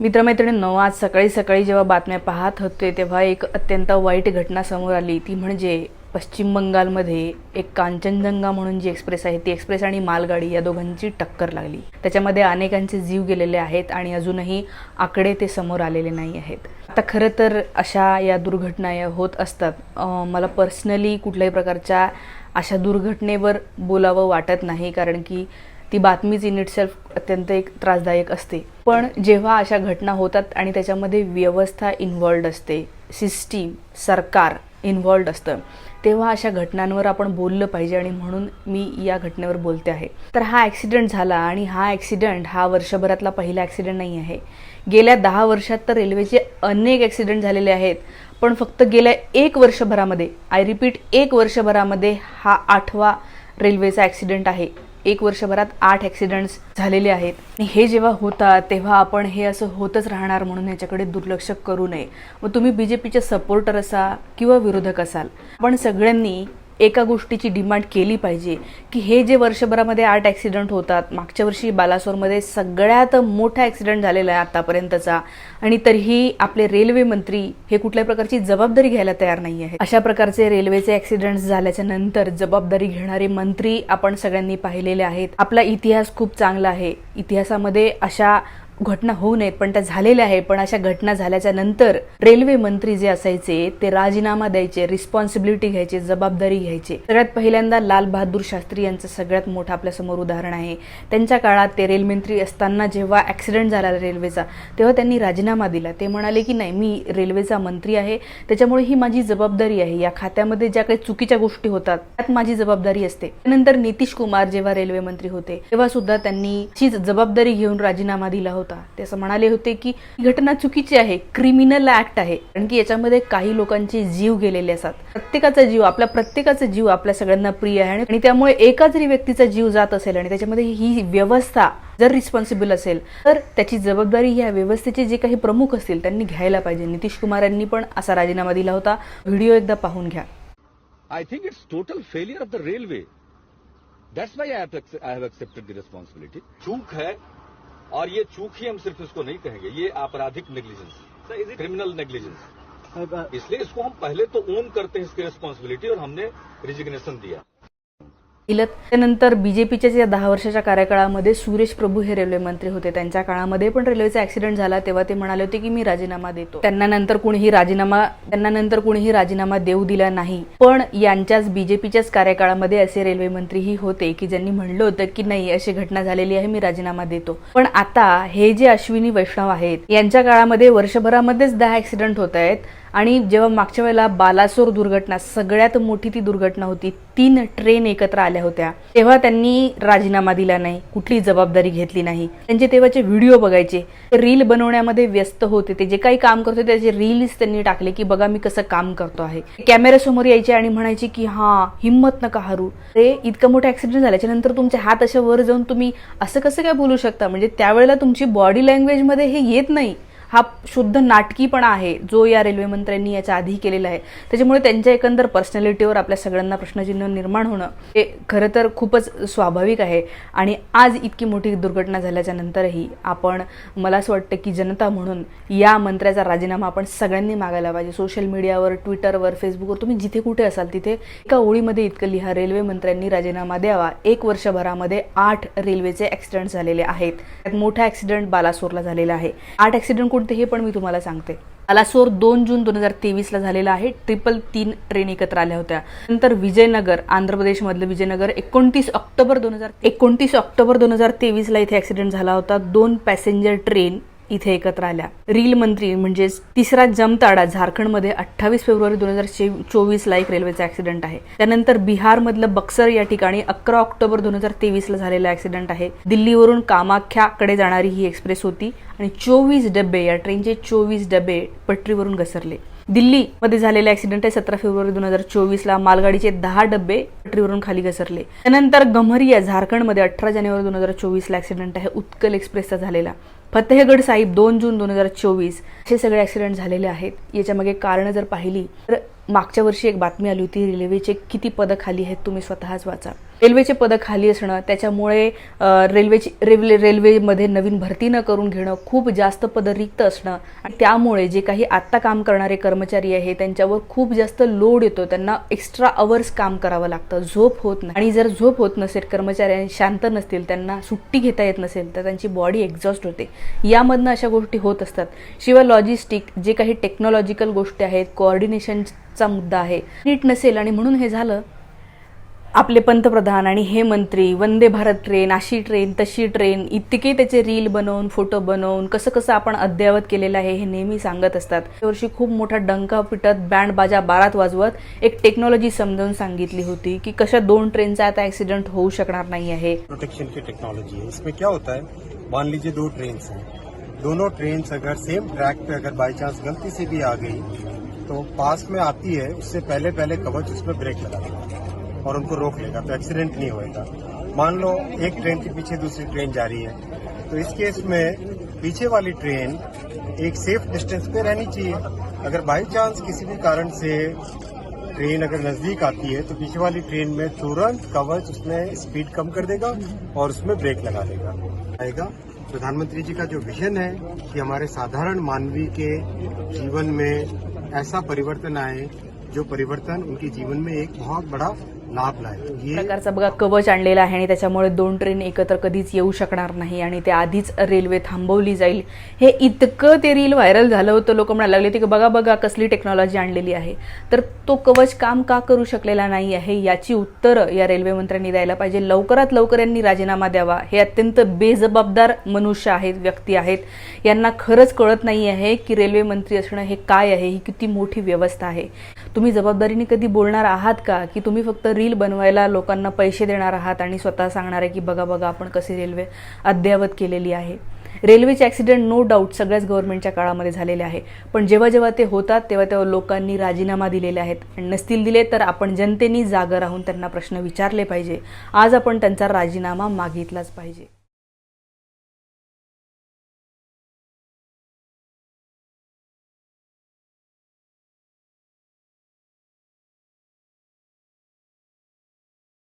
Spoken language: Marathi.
मित्रमैत्रिणींनो आज सकाळी सकाळी जेव्हा बातम्या पाहत होते तेव्हा एक अत्यंत वाईट घटना समोर आली. ती म्हणजे पश्चिम बंगालमध्ये एक कांचनजंगा म्हणून जी एक्सप्रेस आहे ती एक्सप्रेस आणि मालगाडी या दोघांची टक्कर लागली. त्याच्यामध्ये अनेकांचे जीव गेलेले आहेत आणि अजूनही आकडे ते समोर आलेले नाही आहेत. आता खरं तर अशा या दुर्घटना या होत असतात. मला पर्सनली कुठल्याही प्रकारच्या अशा दुर्घटनेवर बोलावं वाटत नाही कारण की ती बातमीच इन इट सेल्फ अत्यंत एक त्रासदायक असते. पण जेव्हा अशा घटना होतात आणि त्याच्यामध्ये व्यवस्था इन्व्हॉल्ड असते सिस्टीम सरकार इन्व्हॉल्ड असतं तेव्हा अशा घटनांवर आपण बोललं पाहिजे आणि म्हणून मी या घटनेवर बोलते आहे. तर हा ॲक्सिडेंट झाला आणि हा ॲक्सिडेंट हा वर्षभरातला पहिला ॲक्सिडेंट नाही आहे. गेल्या दहा वर्षात तर रेल्वेचे अनेक ॲक्सिडेंट झालेले आहेत पण फक्त गेल्या एक वर्षभरामध्ये आय रिपीट एक वर्षभरामध्ये हा आठवा रेल्वेचा ॲक्सिडेंट आहे. एक वर्षभरात आठ ॲक्सिडेंट्स झालेले आहेत. आणि हे जेव्हा होतात तेव्हा आपण हे असं होतच राहणार म्हणून याच्याकडे दुर्लक्ष करू नये. मग तुम्ही बी जे पीचे सपोर्टर असा किंवा विरोधक असाल पण सगळ्यांनी एका गोष्टीची डिमांड केली पाहिजे की हे जे वर्षभरामध्ये आठ ॲक्सिडेंट होतात मागच्या वर्षी बालासोरमध्ये सगळ्यात मोठा ॲक्सिडेंट झालेला आहे आतापर्यंतचा आणि तरीही आपले रेल्वे मंत्री हे कुठल्या प्रकारची जबाबदारी घ्यायला तयार नाही आहेत. अशा प्रकारचे रेल्वेचे ॲक्सिडेंट्स झाल्याच्यानंतर जबाबदारी घेणारे मंत्री आपण सगळ्यांनी पाहिलेले आहेत. आपला इतिहास खूप चांगला आहे. इतिहासामध्ये अशा घटना होऊ नयेत पण त्या झालेल्या आहे पण अशा घटना झाल्याच्यानंतर रेल्वे मंत्री जे असायचे ते राजीनामा द्यायचे रिस्पॉन्सिबिलिटी घ्यायचे जबाबदारी घ्यायचे. सगळ्यात पहिल्यांदा लाल बहादूर शास्त्री यांचं सगळ्यात मोठं आपल्यासमोर उदाहरण आहे. त्यांच्या काळात ते रेल्वेमंत्री असताना जेव्हा ॲक्सिडेंट झाला रेल्वेचा तेव्हा त्यांनी राजीनामा दिला. ते म्हणाले की नाही मी रेल्वेचा मंत्री आहे. त्याच्यामुळे ही माझी जबाबदारी आहे. या खात्यामध्ये ज्या काही चुकीच्या गोष्टी होतात त्यात माझी जबाबदारी असते. त्यानंतर नितीश कुमार जेव्हा रेल्वे मंत्री होते तेव्हा सुद्धा त्यांनी ही जबाबदारी घेऊन राजीनामा दिला होता. ते असं म्हणाले होते की घटना चुकीची आहे क्रिमिनल ऍक्ट आहे कारण की याच्यामध्ये काही लोकांचे जीव गेलेले असतात. प्रत्येकाचा जीव आपल्या प्रत्येकाचा जीव आपल्या सगळ्यांना प्रिय आहे आणि त्यामुळे एका जरी व्यक्तीचा जीव जात असेल आणि त्याच्यामध्ये ही व्यवस्था जर रिस्पॉन्सिबल असेल तर त्याची जबाबदारी ह्या व्यवस्थेचे जे काही प्रमुख असतील त्यांनी घ्यायला पाहिजे. नितीश कुमार यांनी पण असा राजीनामा दिला होता. व्हिडिओ एकदा पाहून घ्या. I think it's total failure of the railway. That's why I have, I have accepted the responsibility. चूक है और ये चूक ही हम सिर्फ़ इसको नहीं कहेंगे ये आपराधिक नेग्लिजेंस क्रिमिनल नेग्लिजेंस इसलिए इसको हम पहले तो ओन करते हैं इसकी रिस्पॉन्सिबिलिटी और हमने रिजिग्नेशन दिया इलत. त्यानंतर बीजेपीच्या या दहा वर्षाच्या कार्यकाळामध्ये सुरेश प्रभू हे रेल्वे मंत्री होते. त्यांच्या काळामध्ये पण रेल्वेचा ऍक्सिडेंट झाला. तेव्हा ते म्हणाले होते की मी राजीनामा देतो. त्यांना नंतर कुणीही राजीनामा त्यांना नंतर कुणीही राजीनामा देऊ दिला नाही. पण यांच्याच बीजेपीच्याच कार्यकाळामध्ये असे रेल्वे मंत्रीही होते की ज्यांनी म्हणलं होतं की नाही अशी घटना झालेली आहे मी राजीनामा देतो. पण आता हे जे अश्विनी वैष्णव आहेत यांच्या काळामध्ये वर्षभरामध्येच दहा ऍक्सिडेंट होत आहेत. आणि जेव्हा मागच्या वेळेला बालासोर दुर्घटना सगळ्यात मोठी ती दुर्घटना होती तीन ट्रेन एकत्र आल्या होत्या. तेव्हा त्यांनी राजीनामा दिला नाही कुठली जबाबदारी घेतली नाही. त्यांचे तेव्हाचे व्हिडिओ बघायचे. रील बनवण्यामध्ये व्यस्त होते ते जे काही काम करतो त्याचे रील्स त्यांनी टाकले की बघा मी कसं काम करतो आहे. कॅमेऱ्यासमोर यायचे आणि म्हणायचे की हा हिंमत नका हरू. ते इतकं मोठं ऍक्सिडेंट झाल्याच्यानंतर तुमचे हात अशा वर जाऊन तुम्ही असं कसं काय बोलू शकता? म्हणजे त्यावेळेला तुमची बॉडी लँग्वेजमध्ये हे येत नाही. हा शुद्ध नाटकीपणा आहे जो या रेल्वे मंत्र्यांनी याच्या आधी केलेला आहे. त्याच्यामुळे त्यांच्या एकंदर पर्सनॅलिटीवर आपल्या सगळ्यांना प्रश्नचिन्ह निर्माण होणं हे खरं तर खूपच स्वाभाविक आहे. आणि आज इतकी मोठी दुर्घटना झाल्याच्या नंतरही आपण मला असं वाटतं की जनता म्हणून या मंत्र्याचा राजीनामा आपण सगळ्यांनी मागायला पाहिजे. सोशल मीडियावर ट्विटरवर फेसबुकवर तुम्ही जिथे कुठे असाल तिथे एका ओळीमध्ये इतकं लिहा रेल्वे मंत्र्यांनी राजीनामा द्यावा. एक वर्षभरामध्ये आठ रेल्वेचे ॲक्सिडेंट झालेले आहेत. त्यात मोठा ॲक्सिडेंट बालासोरला झालेला आहे. आठ ॲक्सिडेंट कोणते हे पण मी तुम्हाला सांगते. अलासोर दोन जून दोन हजार तेवीसला झालेला आहे. ट्रिपल तीन ट्रेन एकत्र आल्या होत्या. नंतर विजयनगर आंध्र प्रदेशमधलं विजयनगर एकोणतीस ऑक्टोबर दोन हजार एकोणतीस ऑक्टोबर दोन हजार तेवीसला इथे ॲक्सिडेंट झाला होता. दोन पॅसेंजर ट्रेन इथे एकत्र आल्या. रील मंत्री म्हणजेच तिसरा जमताडा झारखंडमध्ये अठ्ठावीस फेब्रुवारी दोन हजार चोवीसला एक रेल्वेचा ऍक्सिडेंट आहे. त्यानंतर बिहारमधलं बक्सर या ठिकाणी अकरा ऑक्टोबर दोन हजार तेवीसला झालेला ऍक्सिडेंट आहे. दिल्लीवरून कामाख्याकडे जाणारी ही एक्सप्रेस होती आणि चोवीस डबे या ट्रेनचे चोवीस डबे पटरीवरून घसरले. दिल्लीमध्ये झालेला ऍक्सिडेंट आहे. सतरा फेब्रुवारी दोन हजार चोवीसला मालगाडीचे दहा डबे पटरीवरून खाली घसरले. त्यानंतर गमरिया झारखंडमध्ये अठरा जानेवारी दोन हजार चोवीसला ऍक्सिडेंट आहे. उत्कल एक्सप्रेसचा झालेला. फतेहगड साहिब दोन जून दोन हजार चोवीस हे सगळे ॲक्सिडेंट झालेले आहेत. याच्यामागे कारणं जर पाहिली तर मागच्या वर्षी एक बातमी आली होती रेल्वेचे किती पदं खाली आहेत तुम्ही स्वतःच वाचा. रेल्वेचे पदं खाली असणं त्याच्यामुळे रेल्वेची रेल्वे रेल्वेमध्ये नवीन भरती न करून घेणं खूप जास्त पदं रिक्त असणं आणि त्यामुळे जे काही आत्ता काम करणारे कर्मचारी आहे त्यांच्यावर खूप जास्त लोड येतो. त्यांना एक्स्ट्रा अवर्स काम करावं लागतं. झोप होत नाही. आणि जर झोप होत नसेल कर्मचाऱ्यांनी शांत नसतील त्यांना सुट्टी घेता येत नसेल तर त्यांची बॉडी एक्झॉस्ट होते. यामधनं अशा गोष्टी होत असतात. शिवाय लॉजिस्टिक जे काही टेक्नॉलॉजिकल गोष्टी आहेत कोऑर्डिनेशनचा मुद्दा आहे नीट नसेल आणि म्हणून हे झालं आपले पंतप्रधान आणि हे मंत्री वंदे भारत ट्रेन अशी ट्रेन तशी ट्रेन इतके त्याचे रील बनवून फोटो बनवून कसं कसं आपण अद्ययावत केलेलं आहे हे नेहमी सांगत असतात. वर्षी खूप मोठा डंका पिटत बँड बाजा बारात वाजवत एक टेक्नॉलॉजी समजावून सांगितली होती की कशा दोन ट्रेनचा आता ऍक्सिडेंट होऊ शकणार नाही आहे. प्रोटेक्शन की टेक्नॉलॉजी है इसमें क्या होता है? मान लीजिए दो ट्रेन हैं। दोनों ट्रेन अगर सेम ट्रैक पे अगर बाई चांस गलती से भी आ गई तो पास में आती है, उससे पहले पहले कवच उसमें ब्रेक लगा देगा और उनको रोक लेगा तो एक्सीडेंट नहीं होएगा। मान लो एक ट्रेन के पीछे दूसरी ट्रेन जा रही है तो इस केस में पीछे वाली ट्रेन एक सेफ़ डिस्टेंस पे रहनी चाहिए। अगर बाई चांस किसी भी कारण से ट्रेन अगर नज़दीक आती है तो पीछे वाली ट्रेन में तुरंत कवच उसमें स्पीड कम कर देगा और उसमें ब्रेक लगा देगा। आएगा। प्रधानमंत्री जी का जो विजन है कि हमारे साधारण मानवीय के जीवन में ऐसा परिवर्तन आए, जो परिवर्तन उनके जीवन में एक बहुत बड़ा प्रकारचा बघा कवच आणलेला आहे आणि त्याच्यामुळे दोन ट्रेन एकत्र कधीच येऊ शकणार नाही आणि ते आधीच रेल्वे थांबवली जाईल. हे इतकं ते रील व्हायरल झालं होतं लोक म्हणायला लागले की बघा बघा कसली टेक्नॉलॉजी आणलेली आहे. तर तो कवच काम का करू शकलेला नाही आहे? याची उत्तरं या रेल्वे मंत्र्यांनी द्यायला पाहिजे. लवकरात लवकर यांनी राजीनामा द्यावा. हे अत्यंत बेजबाबदार मनुष्य आहेत व्यक्ती आहेत. यांना खरंच कळत नाही आहे की रेल्वे मंत्री असणं हे काय आहे? ही किती मोठी व्यवस्था आहे. तुम्ही जबाबदारीने कधी बोलणार आहात का? की तुम्ही फक्त रील बनवायला लोकांना पैसे देणार आहात आणि स्वतः सांगणार आहे की बघा बघा आपण कशी रेल्वे अद्ययावत केलेली आहे. रेल्वेचे ॲक्सिडेंट नो डाऊट सगळ्याच गव्हर्नमेंटच्या काळामध्ये झालेले आहे. पण जेव्हा जेव्हा ते होतात तेव्हा तेव्हा लोकांनी राजीनामा दिलेले आहेत. आणि नसतील दिले तर आपण जनतेनी जागं राहून त्यांना प्रश्न विचारले पाहिजे. आज आपण त्यांचा राजीनामा मागितलाच पाहिजे.